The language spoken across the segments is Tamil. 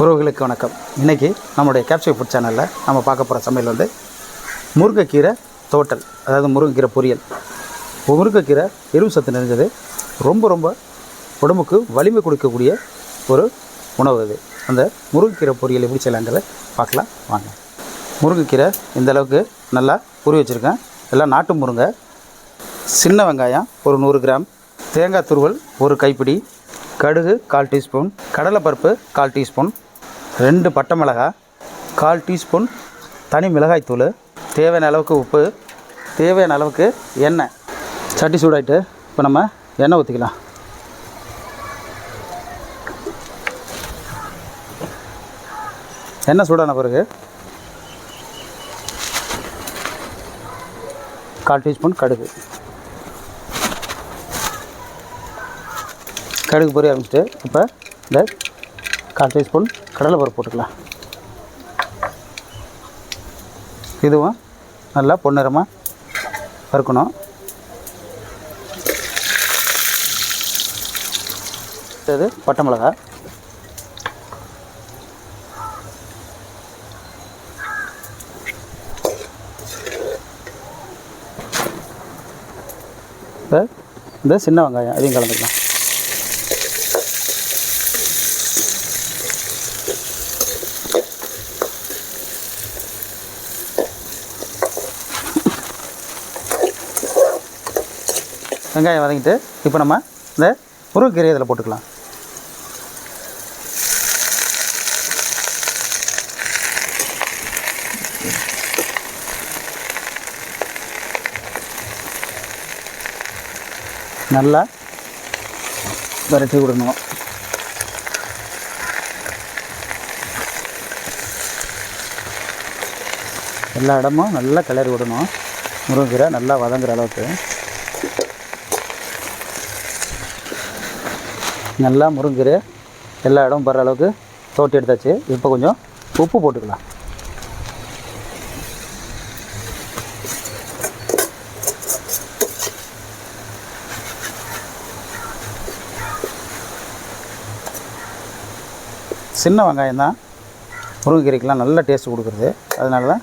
உறவுகளுக்கு வணக்கம். இன்றைக்கி நம்முடைய கேப்சர் ஃபுட் சேனலில் நம்ம பார்க்க போகிற சமையல் வந்து முருங்கைக்கீரை தோட்டல் அதாவது முருங்கைக்கீரை பொரியல். முருங்கைக்கீரை எருவு சத்து நிறைஞ்சது ரொம்ப ரொம்ப உடம்புக்கு வலிமை கொடுக்கக்கூடிய ஒரு உணவு அது. அந்த முருங்கைக்கீரை பொரியல் எப்படி செய்யலாங்கிறத பார்க்கலாம் வாங்க. முருங்கைக்கீரை இந்த அளவுக்கு நல்லா புரி வச்சுருக்கேன். எல்லாம் நாட்டு முருங்கை சின்ன வெங்காயம் ஒரு நூறு கிராம் தேங்காய் துருவல் ஒரு கைப்பிடி கடுகு கால் டீஸ்பூன் கடலைப்பருப்பு கால் டீஸ்பூன் ரெண்டு பட்டை மிளகாய் கால் டீஸ்பூன் தனி மிளகாய் தூள் தேவையான அளவுக்கு உப்பு தேவையான அளவுக்கு எண்ணெய். சட்டி சூடாயிட்டு இப்போ நம்ம எண்ணெய் ஊற்றிக்கலாம் எண்ணெய் சூடான பிறகு கால் டீஸ்பூன் கடுகு. கடுகு பொரிய ஆரம்பிச்சுட்டு இப்போ இந்த கால் டீஸ்பூன் கடலைப்பருப்பு போட்டுக்கலாம். இதுவும் நல்லா பொன்னிறமாக வறுக்கணும். இது பட்டை மிளகா இந்த சின்ன வெங்காயம் அதையும் கலந்துக்கலாம். வெங்காயம் வதங்கிட்டு இப்போ நம்ம இந்த முருங்கைக்கீரை இதில் போட்டுக்கலாம். நல்லா விரட்டி விடணும். எல்லா இடமும் நல்லா கிளறி விடணும். முருங்கைக்கீரை நல்லா வதங்குற அளவுக்கு. நல்லா முருங்கீரை எல்லா இடமும் படுற அளவுக்கு தோட்டி எடுத்தாச்சு. இப்போ கொஞ்சம் உப்பு போட்டுக்கலாம். சின்ன வெங்காயம் தான். முருங்கைக்கீரைக்கெலாம் நல்ல டேஸ்ட் கொடுக்குறது. அதனால தான்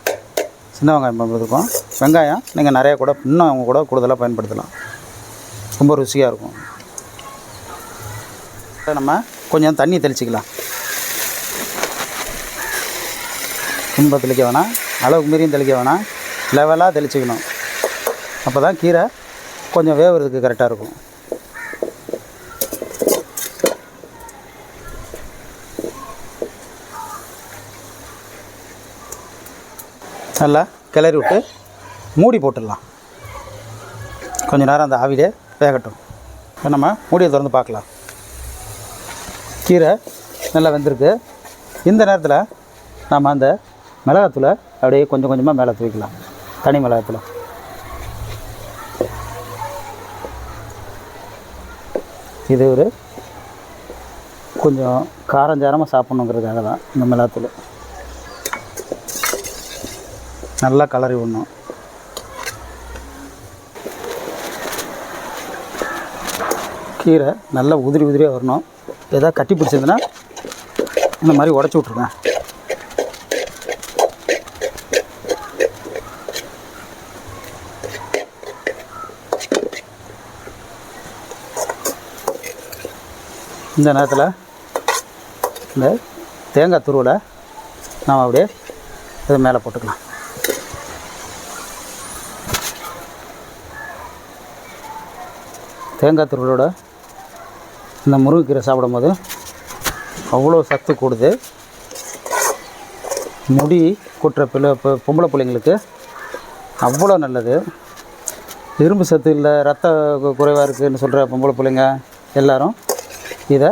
சின்ன வெங்காயம் பயன்படுத்திருக்கோம் வெங்காயம் நீங்கள் நிறையா கூட இன்னும் அவங்க கூட கூடுதலாக பயன்படுத்தலாம். ரொம்ப ருசியாக இருக்கும். நம்ம கொஞ்சம் தண்ணி தெளிச்சிக்கலாம். ரொம்ப தெளிக்க வேணாம். அளவுக்கு மீறியும் தெளிக்க வேணாம். லெவலாக தெளிச்சிக்கணும். அப்போ தான் கீரை கொஞ்சம் வேவுறதுக்கு கரெக்டாக இருக்கும். நல்லா கிளறி விட்டு மூடி போட்டுடலாம். கொஞ்ச நேரம் அந்த ஆவிலே வேகட்டும். இப்போ நம்ம மூடியை திறந்து பார்க்கலாம். கீரை நல்லா வெந்திருக்கு. இந்த நேரத்தில் நாம் அந்த மிளகாத்தூளை அப்படியே கொஞ்சம் கொஞ்சமாக மேலே தூக்கிக்கலாம் தனி மிளகாத்தூளை. இது ஒரு கொஞ்சம் காரஞ்சாரமாக சாப்பிட்ணுங்கிறதுக்காக தான் இந்த மிளகாத்தூள். நல்லா கலரி விடணும். கீரை நல்லா உதிரி உதிரியாக வரணும். எதாவது கட்டி பிடிச்சிருந்துன்னா இந்த மாதிரி உடச்சி விட்ருங்க இந்த நேரத்தில் இந்த தேங்காய் துருவலை நாம் அப்படியே இது மேலே போட்டுக்கலாம். தேங்காய் துருவலோட இந்த முருங்கைக்கீரை சாப்பிடும்போது அவ்வளோ சத்து கூடுது. முடி கொட்டுற பிள்ளை இப்போ பொம்பளை பிள்ளைங்களுக்கு அவ்வளோ நல்லது. இரும்பு சத்து இல்லை ரத்த குறைவாக இருக்குதுன்னு சொல்கிற பொம்பளை பிள்ளைங்க எல்லோரும் இதை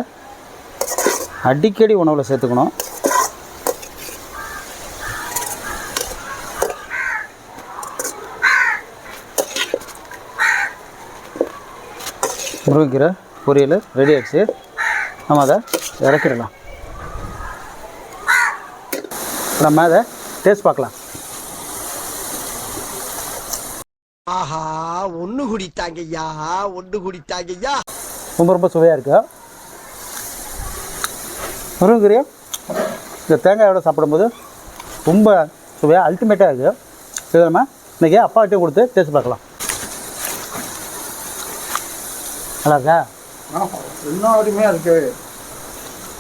அடிக்கடி உணவில் சேர்த்துக்கணும். முருங்கைக்கீரை பொரியல் ரெடி ஆயிடுச்சு. நம்ம அதை இறக்கிடலாம். நம்ம அதை டேஸ்ட் பார்க்கலாம். ஆஹா ஒண்ணு குடித்தாங்கய்யா ஒண்ணு குடித்தாங்கய்யா. ரொம்ப ரொம்ப சுவையாக இருக்கு. முருங்கைக்கீரையை இந்த தேங்காயோட சாப்பிடும்போது ரொம்ப சுவையாக அல்டிமேட்டாக இருக்குது இதை நம்ம இன்றைக்கி அப்பாகிட்டே கொடுத்து டேஸ்ட் பார்க்கலாம். நல்லா இருக்கா? ஆஹா, என்ன அருமையாக இருக்குது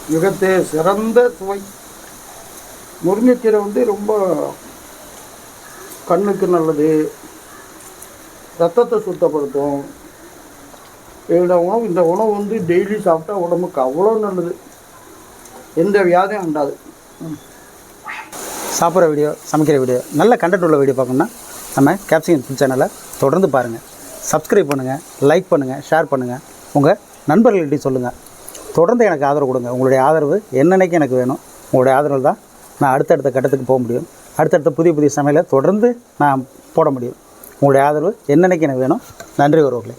மிகத்தே சிறந்த சுவை. முருங்கைக்கீரை வந்து ரொம்ப கண்ணுக்கு நல்லது. ரத்தத்தை சுத்தப்படுத்தும். இந்த உணவு இந்த உணவு வந்து டெய்லி சாப்பிட்டா உடம்புக்கு அவ்வளோ நல்லது. எந்த வியாதியும் அண்டாது சாப்பிட்ற வீடியோ சமைக்கிற வீடியோ நல்ல கண்டென்ட் உள்ள வீடியோ பார்க்கணுன்னா நம்ம கேப்சிகன் ஃபுட் சேனலை தொடர்ந்து பாருங்கள் சப்ஸ்கிரைப் பண்ணுங்கள் லைக் பண்ணுங்கள் ஷேர் பண்ணுங்கள் உங்கள் நண்பர்கள்கிட்டையும் சொல்லுங்கள் தொடர்ந்து எனக்கு ஆதரவு கொடுங்க. உங்களுடைய ஆதரவு என்னன்னைக்கு எனக்கு வேணும் உங்களுடைய ஆதரவு தான் நான் அடுத்தடுத்த கட்டத்துக்கு போக முடியும். அடுத்தடுத்த புதிய புதிய சமையலை தொடர்ந்து நான் போட முடியும். உங்களுடைய ஆதரவு என்னன்னைக்கு எனக்கு வேணும். நன்றி உறவுகளே.